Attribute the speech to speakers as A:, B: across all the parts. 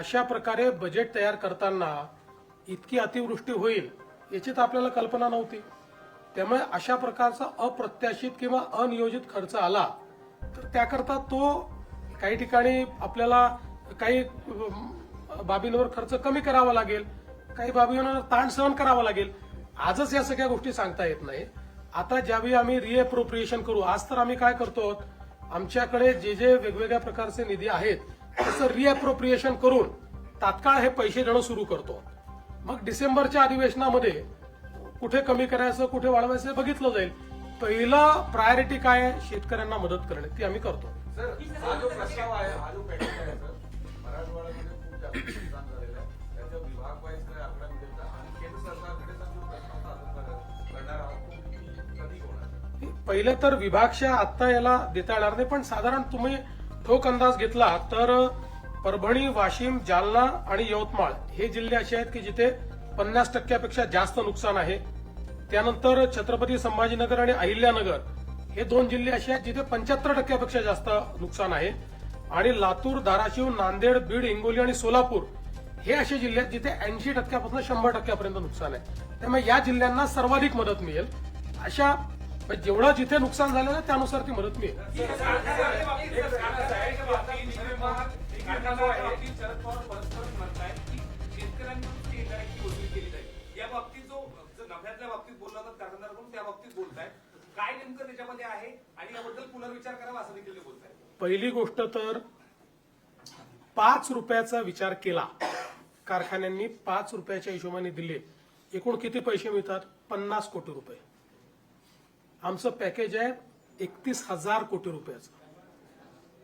A: अशा प्रकारे बजेट तयार करताना इतकी अतिवृष्टी होईल याची तर आपल्याला कल्पना नव्हती. त्यामुळे अशा प्रकारचा अप्रत्याशित किंवा अनियोजित खर्च आला तर त्याकरता तो काही ठिकाणी आपल्याला काही बाबींवर खर्च कमी करावा लागेल काही बाबींवर ताण सहन करावा लागेल. आजच या सगळ्या गोष्टी सांगता येत नाही. आता ज्यावेळी आम्ही रिएप्रोप्रिएशन करू आज तर आम्ही काय करतो आमच्याकडे जे जे वेगवेगळ्या प्रकारचे निधी आहेत त्याचं रिएप्रोप्रिएशन करून तात्काळ हे पैसे देणं सुरू करतो. मग डिसेंबरच्या अधिवेशनामध्ये कुठे कमी करायचं कुठे वाढवायचं बघितलं जाईल. पहिलं प्रायोरिटी काय आहे? शेतकऱ्यांना मदत करणे. ती आम्ही करतो. पहिलं तर विभागशा आत्ता याला देता येणार नाही पण साधारण तुम्ही ठोक अंदाज घेतला तर परभणी वाशिम जालना आणि यवतमाळ हे जिल्हे असे आहेत की जिथे पन्नास टक्क्यापेक्षा जास्त नुकसान आहे. त्यानंतर छत्रपती संभाजीनगर आणि अहिल्यानगर हे दोन जिल्हे असे आहेत जिथे पंच्याहत्तर टक्क्यापेक्षा जास्त नुकसान आहे. आणि लातूर धाराशिव नांदेड बीड हिंगोली आणि सोलापूर हे असे जिल्हे आहेत जिथे ऐंशी टक्क्यापासून शंभर टक्क्यापर्यंत नुकसान आहे. त्यामुळे या जिल्ह्यांना सर्वाधिक मदत मिळेल. अशा म्हणजे जेवढं जिथे नुकसान झालं आहे त्यानुसार ती मदत मिळेल.
B: शरद केली जाईल या बाबतीत जो जो नफ्यातल्या बाबतीत बोलला होता कारखानदाराकडून त्या बाबतीत बोलताय काय नेमकं त्याच्यामध्ये आहे आणि याबद्दल पुनर्विचार करावा असं देखील बोलताय
A: पहिली गोष्ट तर पाच रुपयाचा विचार केला. कारखान्यांनी पाच रुपयाच्या हिशोबाने दिले. एकूण किती पैसे मिळतात? पन्नास कोटी रुपये. आमचं पॅकेज आहे एकतीस हजार कोटी रुपयाचं.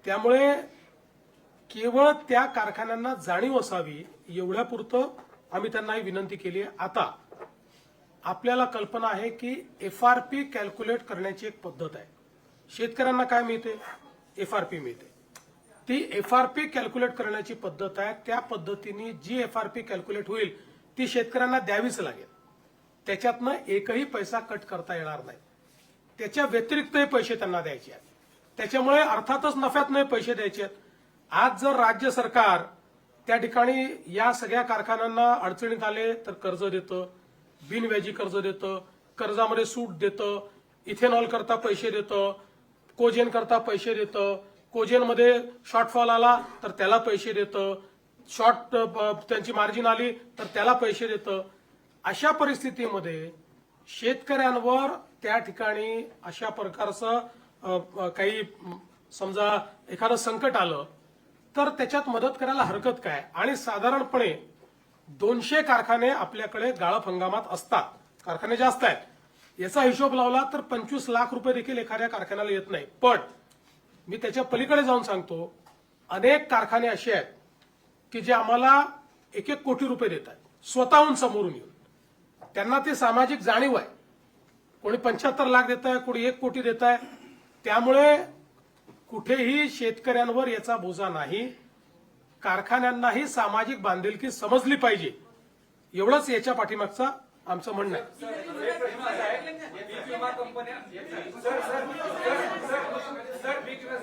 A: त्यामुळे केवळ त्या कारखान्यांना जाणीव असावी एवढ्यापुरतं आम्ही त्यांना ही विनंती केली आहे. आता आपल्याला कल्पना आहे की एफ आर पी कॅल्क्युलेट करण्याची एक पद्धत आहे. शेतकऱ्यांना काय मिळते? एफ आर पी मिळते. ती एफ आर पी कॅल्क्युलेट करण्याची पद्धत आहे. त्या पद्धतीने जी एफ आर पी कॅल्क्युलेट होईल ती शेतकऱ्यांना द्यावीच लागेल. त्याच्यातनं एकही पैसा कट करता येणार नाही. त्याच्या व्यतिरिक्तही पैसे त्यांना द्यायचे आहेत. त्याच्यामुळे अर्थातच नफ्यात नाही पैसे द्यायचे आहेत. आज जर राज्य सरकार त्या ठिकाणी या सगळ्या कारखान्यांना अडचणीत आले तर कर्ज देतं बिनव्याजी कर्ज देतं कर्जामध्ये सूट देतं इथेनॉल करता पैसे देतं कोजेन करता पैसे देतं कोजेनमध्ये शॉर्टफॉल आला तर त्याला पैसे देतं शॉर्ट त्यांची मार्जिन आली तर त्याला पैसे देतं. अशा परिस्थितीमध्ये शेतकऱ्यांवर त्या ठिकाणी अशा प्रकारचं काही समजा एखादं संकट आलं तर त्याच्यात मदत करायला हरकत काय? आणि साधारणपणे दोनशे कारखाने आपल्याकडे गाळप हंगामात असतात. कारखाने जास्त आहेत. याचा हिशोब लावला तर पंचवीस लाख रुपये देखील एखाद्या कारखान्याला येत नाही. पण मी त्याच्या पलीकडे जाऊन सांगतो अनेक कारखाने असे आहेत की जे आम्हाला एक एक कोटी रुपये देत आहेत स्वतःहून समोरून येऊन. त्यांना ते सामाजिक जाणीव आहे. कोणी पंच्याहत्तर लाख देत आहे कोणी एक कोटी देत आहे त्यामुळे कुठेही शेतकऱ्यांवर याचा बोजा नाही. कारखान्यांनाही सामाजिक बांधिलकी समजली पाहिजे. एवढंच याच्या पाठीमागचा आमचं म्हणणं आहे.
B: पीक विमा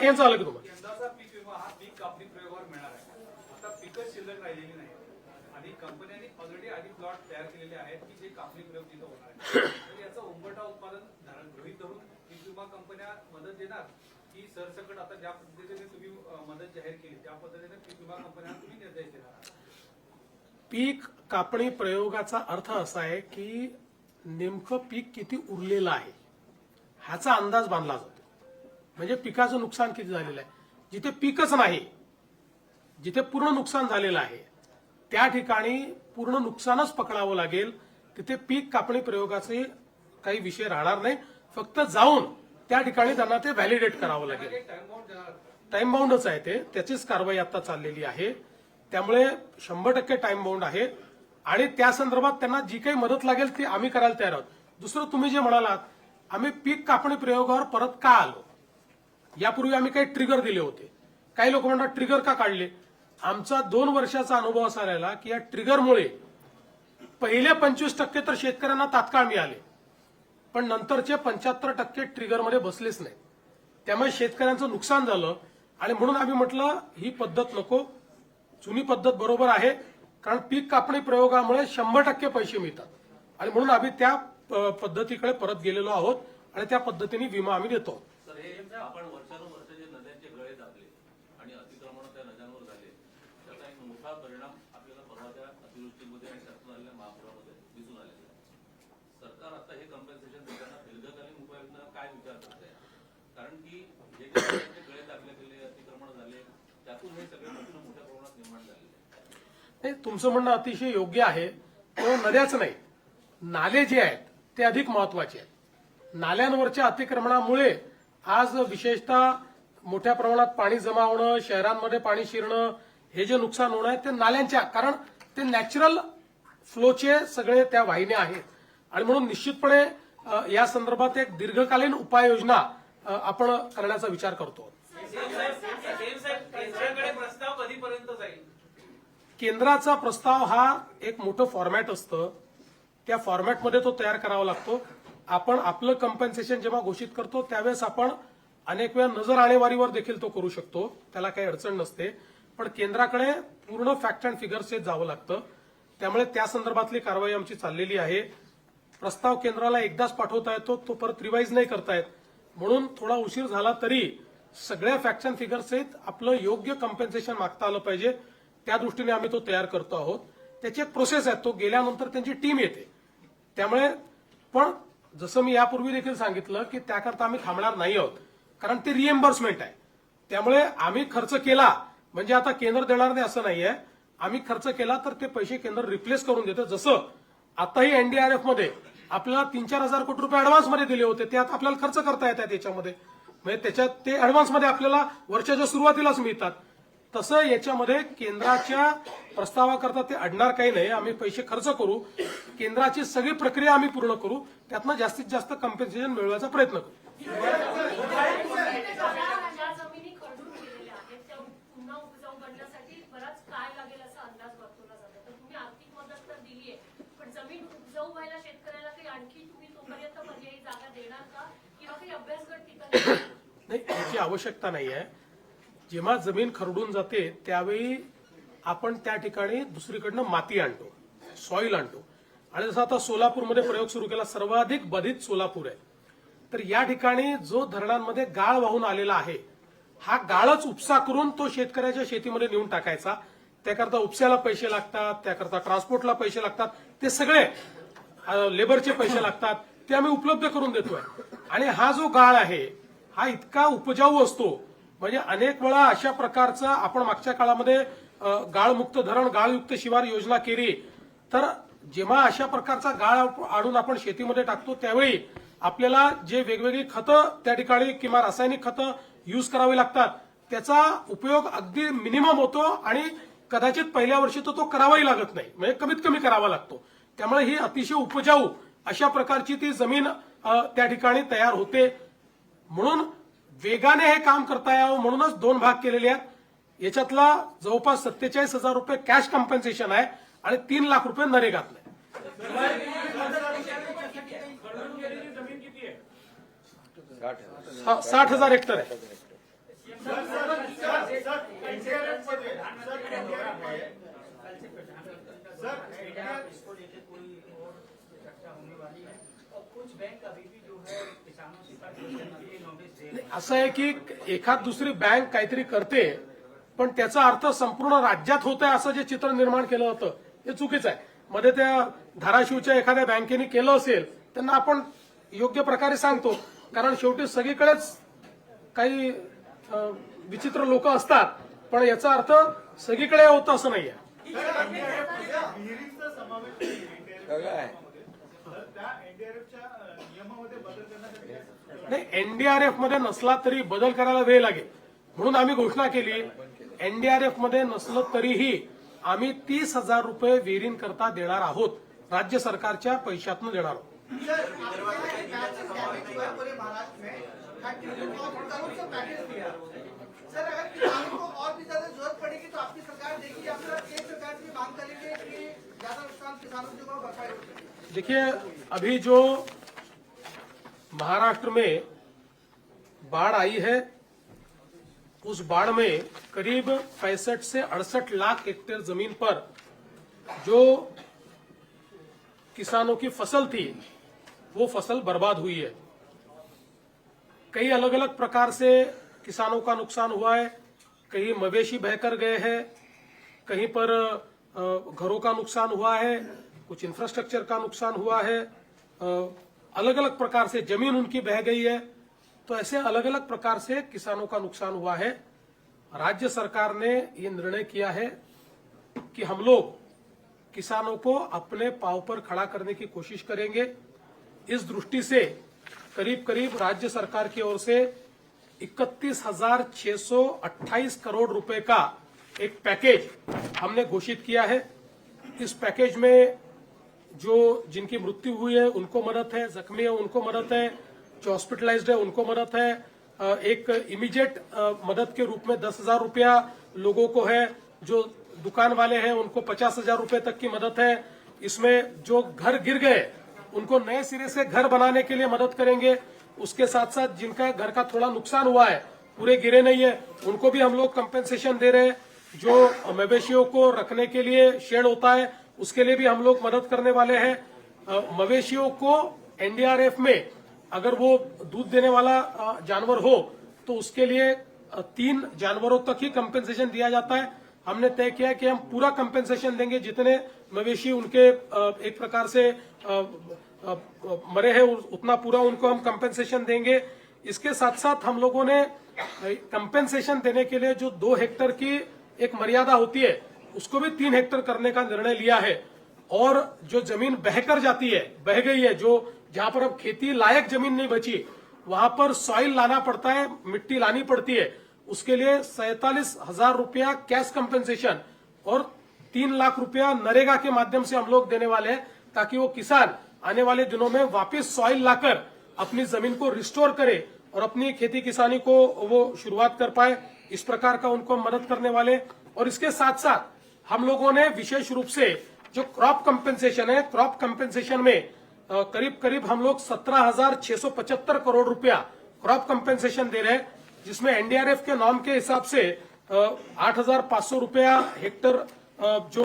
A: हे झालं की तुम्हाला
B: आणि कंपन्यांनी ऑलरेडी आधी प्लॉट तयार केलेले आहेत की जे कापणी प्रयोग तिथं होणार आहे. तर याचं उंबरटा उत्पादन धारण गृहित धरून की विमा कंपन्या मदत देणार की सरसकट आता ज्या पद्धतीने तुम्ही मदत जाहीर केली त्या पद्धतीने पीक विमा कंपन्यांना तुम्ही निर्देश देणार
A: पीक कापणी प्रयोगाचा अर्थ असा आहे की नेमकं पीक किती उरलेलं आहे ह्याचा अंदाज बांधला जातो. म्हणजे पिकाचं नुकसान किती झालेलं आहे? जिथे पीकच नाही जिथे पूर्ण नुकसान झालेलं आहे त्या ठिकाणी पूर्ण नुकसानच पकडावं लागेल. तिथे पीक कापणी प्रयोगाचे काही विषय राहणार नाही. फक्त जाऊन त्या ठिकाणी त्यांना ते व्हॅलिडेट करावं लागेल.
B: टाइम
A: बाउंडच आहे ते. त्याचीच कारवाई आता चाललेली आहे. त्यामुळे शंभर टक्के टाइम बाउंड आहे. आणि त्या संदर्भात त्यांना जी काही मदत लागेल ती आम्ही करायला तयार आहोत. दुसरं तुम्ही जे म्हणालात आम्ही पीक कापणी प्रयोगावर परत का आलो? यापूर्वी आम्ही काही ट्रिगर दिले होते. काही लोक म्हणतात ट्रिगर का काढले? आमचा दोन वर्षाचा अनुभव असा राहिला की या ट्रिगरमुळे पहिल्या पंचवीस टक्के तर शेतकऱ्यांना तात्काळ मिळाले. पण नंतरचे पंच्याहत्तर टक्के ट्रिगरमध्ये बसलेच नाही. त्यामुळे शेतकऱ्यांचं नुकसान झालं. आणि म्हणून आम्ही म्हटलं ही पद्धत नको. जुनी पद्धत बरोबर आहे. कारण पीक कापणी प्रयोगामुळे शंभर टक्के पैसे मिळतात. आणि म्हणून आम्ही त्या पद्धतीकडे परत गेलेलो आहोत. आणि त्या पद्धतीने विमा आम्ही देतो
C: तर हे आपण वर्षानुवर्ष जे नद्यांचे गळे दाबले आणि अतिक्रमण त्या नद्यांवर झाले त्याचा एक मोठा परिणाम आपल्याला परवाच्या अतिवृष्टीमध्ये आणि त्यातून आलेल्या महापुरामध्ये दिसून आलेला आहे सरकार आता हे कॉम्पन्सेशन देताना दीर्घकालीन उपाययोजना काय विचार करत आहे कारण की जे काही गळे दाबले गेले अतिक्रमण झाले त्यातून हे सगळे प्रश्न मोठ्या प्रमाणात निर्माण झालेले आहेत.
A: तुमचं म्हणणं अतिशय योग्य आहे. पण नद्याच नाही. नाले जे आहेत ते अधिक महत्त्वाचे आहेत. नाल्यांवरच्या अतिक्रमणामुळे आज विशेषतः मोठ्या प्रमाणात पाणी जमा होणं शहरांमध्ये पाणी शिरणं हे जे नुकसान होणं आहे ते नाल्यांच्या कारण ते नॅचरल फ्लोचे सगळे त्या वाहिन्या आहेत. आणि म्हणून निश्चितपणे या संदर्भात एक दीर्घकालीन उपाययोजना आपण करण्याचा विचार करतो. केंद्राचा प्रस्ताव हा एक मोठं फॉर्मॅट असतं. त्या फॉर्मॅटमध्ये तो तयार करावा लागतो. आपण आपलं कंपन्सेशन जेव्हा घोषित करतो त्यावेळेस आपण अनेक वेळा नजर आणेवारीवर देखील तो करू शकतो. त्याला काही अडचण नसते. पण केंद्राकडे पूर्ण फॅक्ट अँड फिगर्स जावं लागतं. त्यामुळे त्या संदर्भातली कारवाई आमची चाललेली आहे. प्रस्ताव केंद्राला एकदाच पाठवता येतो तो परत रिवाईज नाही करतायत. म्हणून थोडा उशीर झाला तरी सगळ्या फॅक्ट अँड फिगर्स आहेत आपलं योग्य कम्पेन्सेशन मागता आलं पाहिजे. त्या दृष्टीने आम्ही तो तयार करतो आहोत. त्याची एक प्रोसेस आहे तो गेल्यानंतर त्यांची टीम येते. त्यामुळे पण जसं मी यापूर्वी देखील सांगितलं की त्याकरता आम्ही थांबणार नाही आहोत. कारण ते रिएम्बर्समेंट आहे. त्यामुळे आम्ही खर्च केला म्हणजे आता केंद्र देणार नाही असं नाहीये. आम्ही खर्च केला तर ते पैसे केंद्र रिप्लेस करून देतं. जसं आताही एनडीआरएफमध्ये आपल्याला तीन चार हजार कोटी रुपये ऍडव्हान्समध्ये दिले होते ते आता आपल्याला खर्च करता येतात याच्यामध्ये. म्हणजे त्याच्यात ते ऍडव्हान्समध्ये आपल्याला वर्षाच्या सुरुवातीलाच मिळतात. तसं याच्यामध्ये केंद्राच्या प्रस्तावाकरता ते अडणार काही नाही. आम्ही पैसे खर्च करू. केंद्राची सगळी प्रक्रिया आम्ही पूर्ण करू. त्यातनं जास्तीत जास्त कम्पेन्सेशन मिळवायचा प्रयत्न करू
D: ज्या जमिनी खरडून गेलेल्या आहेत त्या पुन्हा उपजाऊ बनण्यासाठी बराच काय लागेल असा अंदाज वर्तवला जातो. तर तुम्ही आर्थिक मदत तर दिली आहे पण जमीन उपजाऊ व्हायला शेतकऱ्याला काही आणखी तुम्ही तोपर्यंत पर्यायी जागा देणार का? किंवा काही अभ्यासगट ठिकाणी
A: नाही याची आवश्यकता नाही आहे. जेव्हा जमीन खरडून जाते त्यावेळी आपण त्या ठिकाणी दुसरीकडनं माती आणतो सॉईल आणतो. आणि जसं आता सोलापूरमध्ये प्रयोग सुरू केला सर्वाधिक बाधित सोलापूर आहे. तर या ठिकाणी जो धरणांमध्ये गाळ वाहून आलेला आहे हा गाळच उपसा करून तो शेतकऱ्याच्या शेतीमध्ये नेऊन टाकायचा. त्याकरता उपसाला पैसे लागतात त्याकरता ट्रान्सपोर्टला पैसे लागतात. ते सगळे लेबरचे पैसे लागतात. ते आम्ही उपलब्ध करून देतोय. आणि हा जो गाळ आहे हा इतका उपजाऊ असतो. म्हणजे अनेक वेळा अशा प्रकारचा आपण मागच्या काळामध्ये गाळमुक्त धरण गाळयुक्त शिवार योजना केली. तर जेव्हा अशा प्रकारचा गाळ आणून आपण शेतीमध्ये टाकतो त्यावेळी आपल्याला जे वेगवेगळी खतं त्या ठिकाणी किंवा रासायनिक खतं यूज करावे लागतात. त्याचा उपयोग अगदी मिनिमम होतो आणि कदाचित पहिल्या वर्षी तर तो करावाही लागत नाही. म्हणजे कमीत कमी करावा लागतो. त्यामुळे ही अतिशय उपजाऊ अशा प्रकारची ती जमीन त्या ठिकाणी तयार होते. म्हणून वेगाने हे काम करता यावं म्हणूनच दोन भाग केलेले आहेत. याच्यातला जवळपास सत्तेचाळीस हजार रुपये कॅश कॉम्पन्सेशन आहे आणि तीन लाख रुपये नरेगातले हा, साठ हजार हेक्टर आहे
E: इसको लेकर कोई और चर्चा होने वाली है और कुछ बैंक अभी भी जो है किसानों से कर्ज लेने के साठ हजार दे आहे.
A: असं आहे की एखाद दुसरी बँक काहीतरी करते पण त्याचा अर्थ संपूर्ण राज्यात होत आहे असं जे चित्र निर्माण केलं होतं हे चुकीचं आहे. मध्ये त्या धाराशिवच्या एखाद्या बँकेने केलं असेल त्यांना आपण योग्य प्रकारे सांगतो. कारण शेवटी सगळीकडेच काही विचित्र लोक असतात. पण याचा अर्थ सगळीकडे होतं असं नाहीये.
F: नाही
A: एनडीआरएफमध्ये नसला तरी बदल करायला वेळ लागेल. म्हणून आम्ही घोषणा केली एनडीआरएफमध्ये नसलं तरीही आम्ही तीस हजार रुपये विहिरींकरता देणार आहोत. राज्य सरकारच्या पैशातून देणार आहोत.
G: सर अगर किसानों को और भी ज़्यादा ज़रूरत पड़ेगी तो आपकी सरकार सरकार मांग करेंगे कि ज़्यादा नुकसान किसानों भरपाई
A: देखिए, अभी जो महाराष्ट्र में बाढ़ आई है, उस बाढ़ में करीब पैंसठ से अड़सठ लाख हेक्टेयर ज़मीन पर जो किसानों की फ़सल थी वो फ़सल बर्बाद हुई है। कई अलग अलग प्रकार से किसानों का नुकसान हुआ है। कहीं मवेशी बहकर गए हैं। कहीं पर घरों का नुकसान हुआ है, कुछ इंफ्रास्ट्रक्चर का नुकसान हुआ है। अलग अलग प्रकार से ज़मीन उनकी बह गई है। तो ऐसे अलग अलग प्रकार से किसानों का नुकसान हुआ है। राज्य सरकार ने ये निर्णय किया है कि हम लोग किसानों को अपने पाव पर खड़ा करने की कोशिश करेंगे। इस दृष्टि से करीब करीब राज्य सरकार की ओर से इकतीस हज़ार छह सौ अट्ठाईस करोड़ रुपए का एक पैकेज हमने घोषित किया है। इस पैकेज में जो जिनकी मृत्यु हुई है, उनको मदद है, जख्मी है, उनको मदद है, जो हॉस्पिटलाइज्ड है, उनको मदद है। एक इमीडिएट मदद के रूप में दस हज़ार रुपया लोगों को है, जो दुकान वाले हैं, उनको पचास हज़ार रुपए तक की मदद है। इसमें जो घर गिर गए उनको नए सिरे से घर बनाने के लिए मदद करेंगे। उसके साथ साथ जिनका घर का थोड़ा नुकसान हुआ है, पूरे गिरे नहीं है, उनको भी हम लोग कंपेंसेशन दे रहे हैं। जो मवेशियों को रखने के लिए शेड होता है, उसके लिए भी हम लोग मदद करने वाले हैं। मवेशियों को एनडीआरएफ में अगर वो दूध देने वाला जानवर हो तो उसके लिए तीन जानवरों तक ही कंपेंसेशन दिया जाता है। हमने तय किया कि हम पूरा कंपेंसेशन देंगे, जितने मवेशी उनके एक प्रकार से मरे हैं उतना पूरा उनको हम कंपेंसेशन देंगे। इसके साथ साथ हम लोगों ने कंपेंसेशन देने के लिए जो दो हेक्टर की एक मर्यादा होती है, उसको भी तीन हेक्टर करने का निर्णय लिया है। और जो ज़मीन बहकर जाती है, बह गई है, जो, जहाँ पर अब खेती लायक ज़मीन नहीं बची, वहाँ पर सॉइल लाना पड़ता है, मिट्टी लानी पड़ती है। उसके लिए सैतालीस हज़ार रुपया कैश कंपेंसेशन और तीन लाख रुपया नरेगा के माध्यम से हम लोग देने वाले हैं, ताकि वो किसान आने वाले दिनों में वापस सॉइल लाकर अपनी ज़मीन को रिस्टोर करे और अपनी खेती किसानी को वो शुरुआत कर पाए। इस प्रकार का उनको मदद करने वाले। और इसके साथ साथ हम लोगों ने विशेष रूप से जो क्रॉप कंपेंसेशन है क्रॉप कंपेंसेशन में करीब करीब हम लोग सत्रह हज़ार छह सौ पचहत्तर करोड़ रुपया क्रॉप कंपेंसेशन दे रहे हैं, जिसमें एनडीआरएफ के नॉर्म के हिसाब से आठ हज़ार पाँच सौ रुपया हेक्टर जो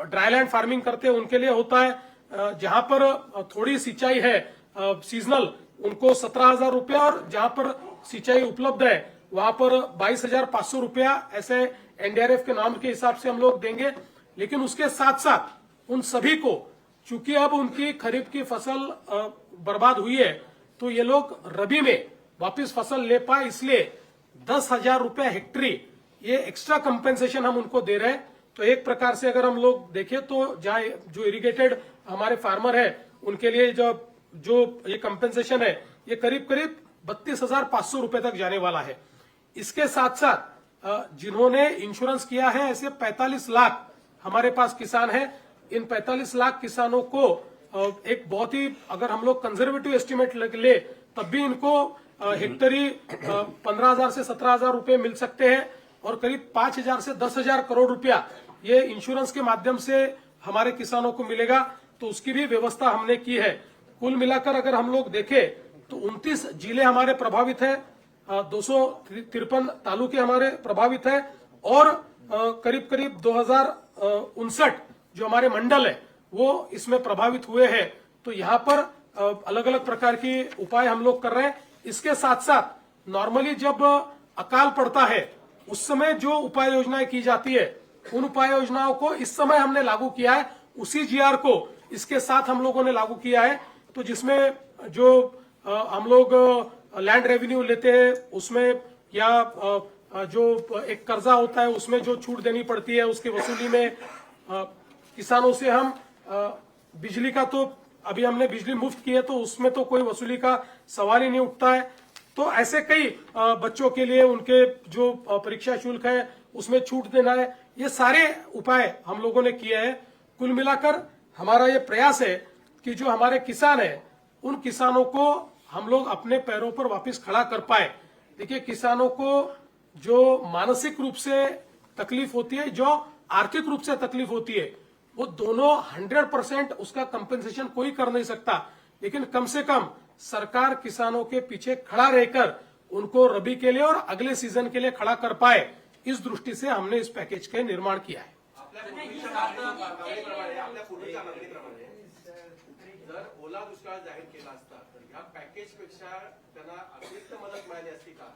A: ड्राईलैंड फ़ार्मिंग करते हैं, उनके लिए होता है। जहाँ पर थोड़ी सिंचाई है सीजनल उनको सत्रह हज़ार रुपया और जहाँ पर सिंचाई उपलब्ध है, वहाँ पर बाईस हज़ार पाँच सौ रुपया ऐसे एनडीआरएफ के नाम के हिसाब से हम लोग देंगे। लेकिन उसके साथ साथ उन सभी को, चूँकि अब उनकी खरीफ की फ़सल बर्बाद हुई है तो ये लोग रबी में वापस फ़सल ले पाए, इसलिए दस हज़ार रुपया हेक्टरी ये एक्स्ट्रा कंपेंसेशन हम उनको दे रहे हैं। तो एक प्रकार से अगर हम लोग देखें तो जो इरिगेटेड हमारे फार्मर है उनके लिए जो जो ये कंपेंसेशन है ये करीब करीब बत्तीस हज़ार पाँच सौ रुपए तक जाने वाला है। इसके साथ साथ जिन्होंने इंश्योरेंस किया है ऐसे 45 लाख हमारे पास किसान हैं। इन 45 लाख किसानों को एक बहुत ही अगर हम लोग कंजर्वेटिव एस्टिमेट ले तब भी इनको हेक्टरी पंद्रह हज़ार से सत्रह हज़ार रुपये मिल सकते हैं और करीब पाँच हज़ार से दस हज़ार करोड़ रुपया ये इंश्योरेंस के माध्यम से हमारे किसानों को मिलेगा। तो उसकी भी व्यवस्था हमने की है। कुल मिलाकर अगर हम लोग देखें तो 29 ज़िले हमारे प्रभावित है दो सौ तिरपन तालुके हमारे प्रभावित है, और करीब करीब दो हज़ार उनसठ जो हमारे मंडल है, वो इसमें प्रभावित हुए हैं। तो यहाँ पर अलग अलग प्रकार की उपाय हम लोग कर रहे हैं। इसके साथ साथ नॉर्मली जब अकाल पड़ता है, उस समय जो उपाय योजनाएँ की जाती है, उन उपाय योजनाओं को इस समय हमने लागू किया है। उसी जीआर को इसके साथ हम लोगों ने लागू किया है। तो जिसमें जो हम लोग लैंड रेवेन्यू लेते हैं, उसमें या जो एक कर्जा होता है, उसमें जो छूट देनी पड़ती है, उसकी वसूली में किसानों से हम बिजली का तो अभी हमने बिजली मुफ़्त की है तो उसमें तो कोई वसूली का सवाल ही नहीं उठता है। तो ऐसे कई बच्चों के लिए उनके जो परीक्षा शुल्क है, उसमें छूट देना है। ये सारे उपाय हम लोगों ने किए हैं। कुल मिलाकर हमारा ये प्रयास है कि जो हमारे किसान है, उन किसानों को हम लोग अपने पैरों पर वापस खड़ा कर पाए। देखिए, किसानों को जो मानसिक रूप से तकलीफ़ होती है, जो आर्थिक रूप से तकलीफ़ होती है, वो दोनों हंड्रेड परसेंट उसका कंपेंसेशन कोई कर नहीं सकता। लेकिन कम से कम सरकार किसानों के पीछे खड़ा रहकर उनको रबी के लिए और अगले सीज़न के लिए खड़ा कर पाए, इस दृष्टि से हमने इस पैकेज का निर्माण किया है।
H: आपल्या पूर्वीच्या मागणीप्रमाणे जर ओला दुष्काळ जाहीर केला असता तर ह्या पॅकेजपेक्षा त्यांना अतिरिक्त मदत मिळाली असती का?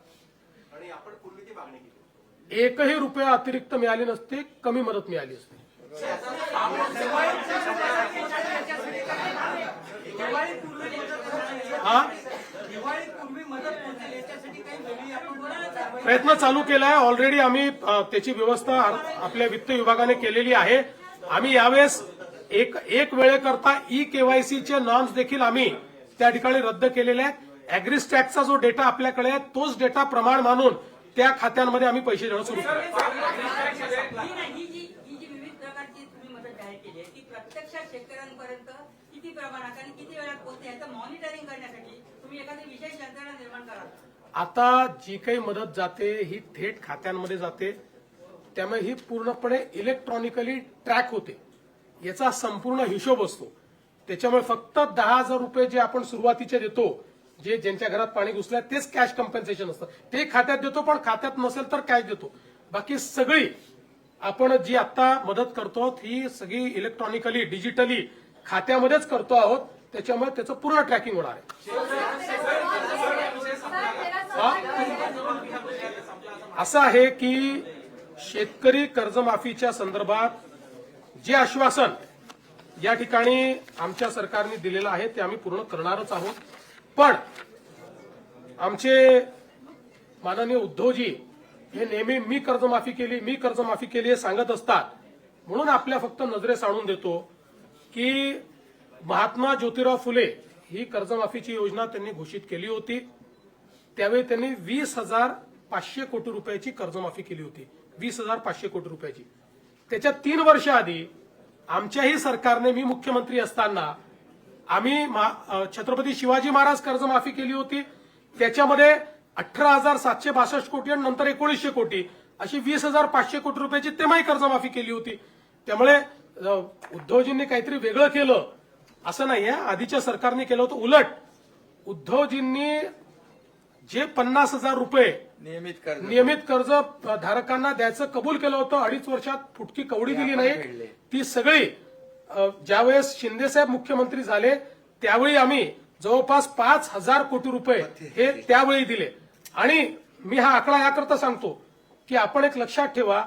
H: आणि आपण पूर्वी ती मागणी केली
A: एकही रुपया अतिरिक्त मिळाली नसते कमी मदत मिळाली असते. हा
E: दिवाळीपूर्वी मदत पोहोचेल याच्यासाठी काही वेगळी आपण कारवाई
A: प्रयत्न चालू केला आहे ऑलरेडी आम्ही त्याची व्यवस्था आपल्या वित्त विभागाने केलेली आहे. आम्ही यावेळेस एक एक वेळेकरता ई केवायसीचे नॉर्म्स देखील आम्ही त्या ठिकाणी रद्द केलेले आहेत. अॅग्रिस्टॅकचा जो डेटा आपल्याकडे आहे तोच डेटा प्रमाण मानून त्या खात्यांमध्ये आम्ही पैसे देणं सुरू केलं
I: ही शेतकऱ्यांपर्यंत किती प्रमाणात आणि किती वेळात पोहोचते याचं मॉनिटरिंग करण्यासाठी तुम्ही एखादी विशेष
A: आता जी काही मदत जाते ही थेट खात्यांमध्ये जाते. त्यामुळे ही पूर्णपणे इलेक्ट्रॉनिकली ट्रॅक होते. याचा संपूर्ण हिशोब असतो. त्याच्यामुळे फक्त दहा हजार रुपये जे आपण सुरुवातीचे देतो जे ज्यांच्या घरात पाणी घुसलंय तेच कॅश कम्पेन्सेशन असतं. ते खात्यात देतो पण खात्यात नसेल तर कॅश देतो. बाकी सगळी आपण जी आता मदत करतो ही सगळी इलेक्ट्रॉनिकली डिजिटली खात्यामध्येच करतो आहोत. त्याच्यामुळे त्याचं पूर्ण ट्रॅकिंग होणार आहे. असं आहे की शेतकरी कर्जमाफीच्या संदर्भात जे आश्वासन या ठिकाणी आमच्या सरकारने दिलेलं आहे ते आम्ही पूर्ण करणारच आहोत. पण आमचे माननीय उद्धवजी हे नेहमी मी कर्जमाफी केली मी कर्जमाफी केली हे सांगत असतात. म्हणून आपल्या फक्त नजरेस आणून देतो की महात्मा ज्योतिराव फुले ही कर्जमाफीची योजना त्यांनी घोषित केली होती. त्यावेळी त्यांनी वीस हजार पाचशे कोटी रुपयाची कर्जमाफी केली होती. वीस हजार पाचशे कोटी रुपयाची. त्याच्या तीन वर्ष आधी आमच्याही सरकारने मी मुख्यमंत्री असताना आम्ही महा- छत्रपती शिवाजी महाराज कर्जमाफी केली होती. त्याच्यामध्ये अठरा हजार सातशे बासष्ट कोटी आणि नंतर एकोणीसशे कोटी अशी वीस हजार पाचशे कोटी रुपयाची तेव्हाही कर्जमाफी केली होती. त्यामुळे उद्धवजींनी काहीतरी वेगळं केलं. असं नाही आहे आधीच्या सरकारने केलं होतं उलट. उद्धवजींनी जे पन्नास हजार रुपये
J: नियमित कर्ज.
A: नियमित कर्ज धारकांना द्यायचं कबूल केलं होतं अडीच वर्षात फुटकी कवडी दिली नाही. ती सगळी ज्यावेळेस शिंदेसाहेब मुख्यमंत्री झाले त्यावेळी आम्ही जवळपास पाच हजार कोटी रुपये हे त्यावेळी दिले. आणि मी हा आकडा याकरता सांगतो की आपण एक लक्षात ठेवा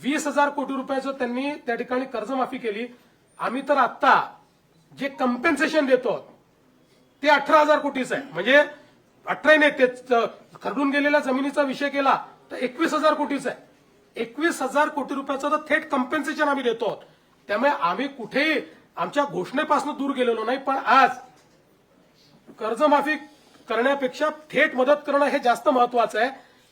A: वीस हजार कोटी रुपयाचं त्यांनी त्या ठिकाणी कर्जमाफी केली. आम्ही तर आत्ता जे कम्पेन्सेशन देतो ते अठरा हजार कोटीच आहे. म्हणजे अठराही नाही ते खरडून गेलेल्या जमिनीचा विषय केला तर एकवीस हजार कोटीच आहे. एकवीस हजार कोटी रुपयाचं तर थेट कम्पेन्सेशन आम्ही देतो. आहोत त्यामुळे आम्ही कुठेही आमच्या घोषणेपासून दूर गेलेलो नाही पण आज कर्जमाफी करण्यापेक्षा थेट मदत करणं हे जास्त महत्वाचं आहे.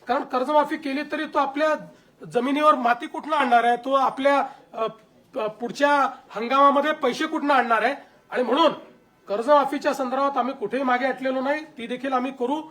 A: कारण कर्जमाफी केली तरी तो आपल्या जमिनीवर माती कुठनं आणणार आहे? तो आपल्या पुढच्या हंगामामध्ये पैसे कुठनं आणणार आहे? आणि म्हणून कर्जमाफीच्या संदर्भात आम्ही कुठेही मागे हटलेलो नाही ती देखील आम्ही करू.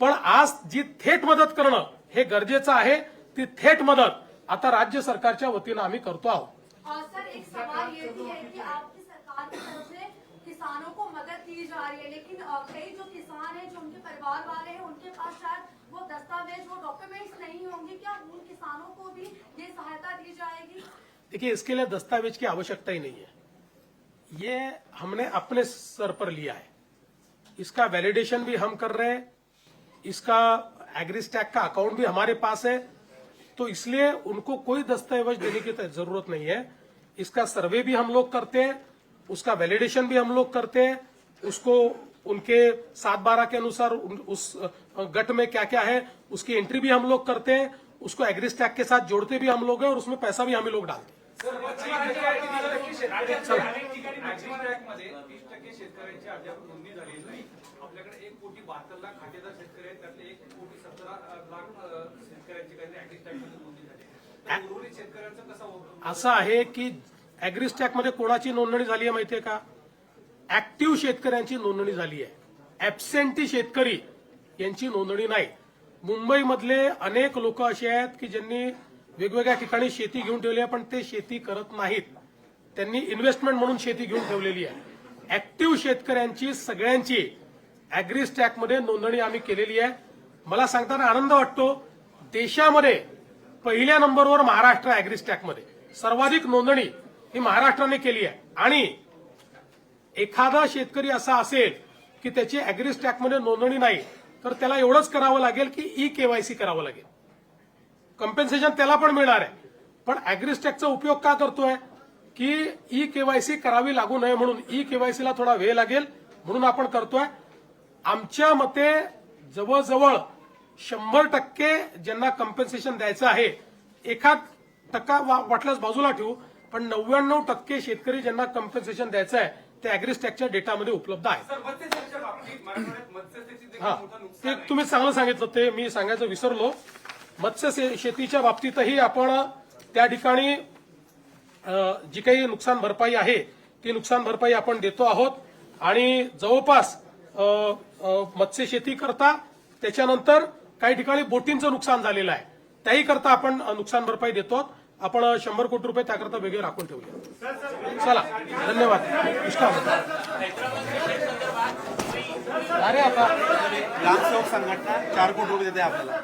A: पण आज जी थेट मदत करणं हे गरजेचं आहे ती थेट मदत आता राज्य सरकारच्या वतीनं आम्ही करतो आहोत.
K: और सर एक सवाल ये भी है कि आपकी सरकार की तरफ से किसानों को मदद दी जा रही है लेकिन अ, कई जो किसान हैं जो उनके परिवार वाले हैं उनके पास शायद वो दस्तावेज वो डॉक्यूमेंट्स नहीं होंगे। क्या उन किसानों को भी ये सहायता दी जाएगी?
A: देखिए इसके लिए दस्तावेज की आवश्यकता ही नहीं है। ये हमने अपने सर पर लिया है। इसका वैलिडेशन भी हम कर रहे हैं। इसका एग्रीस्टैक का अकाउंट भी हमारे पास है। तो इसलिए उनको कोई दस्तावेज़ देने की ज़रूरत नहीं है। इसका सर्वे भी हम लोग करते हैं। उसका वैलिडेशन भी हम लोग करते हैं। उसको उनके सात बारह के अनुसार उस गट में क्या क्या है उसकी एंट्री भी हम लोग करते हैं। उसको एग्रीस्टैक के साथ जोड़ते भी हम लोग हैं और उसमें पैसा भी हम लोग डालते हैं।
B: मध्ये तीस टक्के शेतकऱ्यांची अद्याप नोंदणी झालेली नाही. आपल्याकडे एक कोटी बहात्तर लाख खातेदार शेतकरी आहेत. त्यातले एक कोटी सतरा लाख शेतकऱ्यांची काहीतरी ऍग्रीस्टॅकमध्ये नोंदणी झाली उर्वरित शेतकऱ्यांचं कसं
A: असं आहे की अॅग्रीस्टॅकमध्ये कोणाची नोंदणी झाली आहे माहितीये का? ऍक्टिव्ह शेतकऱ्यांची नोंदणी झाली आहे. ऍबसेंटी शेतकरी यांची नोंदणी नाही. मुंबईमधले अनेक लोक असे आहेत की ज्यांनी वेगवेगळ्या ठिकाणी शेती घेऊन ठेवली आहे पण ते शेती करत नाहीत. त्यांनी इन्व्हेस्टमेंट म्हणून शेती घेऊन ठेवलेली आहे. ऍक्टिव्ह शेतकऱ्यांची सगळ्यांची अॅग्री स्टॅकमध्ये नोंदणी आम्ही केलेली आहे. मला सांगताना आनंद वाटतो देशामध्ये पहिल्या नंबरवर महाराष्ट्र अॅग्रिस्टॅकमध्ये सर्वाधिक नोंदणी ही महाराष्ट्राने केली आहे. आणि एखादा शेतकरी असा असेल की त्याची अॅग्रिस्टॅकमध्ये नोंदणी नाही तर त्याला एवढंच करावं लागेल की ई केवायसी करावं लागेल. कम्पेन्सेशन त्याला पण मिळणार आहे. पण अॅग्रिस्टॅकचा उपयोग का करतोय? की ई केवायसी करावी लागू नये म्हणून ई केवायसीला थोडा वेळ लागेल म्हणून आपण करतोय. आमच्या मते जवळजवळ शंभर टक्के ज्यांना कम्पेन्सेशन द्यायचं आहे एखाद टक्का वा- वाटल्यास बाजूला ठेवू पण नव्याण्णव टक्के शेतकरी ज्यांना कम्पेन्सेशन द्यायचं आहे ते अॅग्रिस्टॅकच्या डेटामध्ये उपलब्ध आहे हा. ते. तुम्ही चांगलं सांगितलं ते मी सांगायचं विसरलो. मत्स्य शेतीच्या बाबतीतही आपण त्या ठिकाणी जी काही नुकसान भरपाई आहे ती नुकसान भरपाई आपण देतो आहोत. आणि जवळपास मत्स्यशेती मत्स्य शेती करता त्याच्यानंतर काही ठिकाणी बोटींचं नुकसान झालेलं आहे. त्याही करता आपण नुकसान भरपाई देतो. आपण शंभर कोटी रुपये त्याकरता वेगळे राखून ठेवूया चला धन्यवाद. विष्णू
J: ग्रामसेवक संघटना चार कोटी रुपये देते आपल्याला.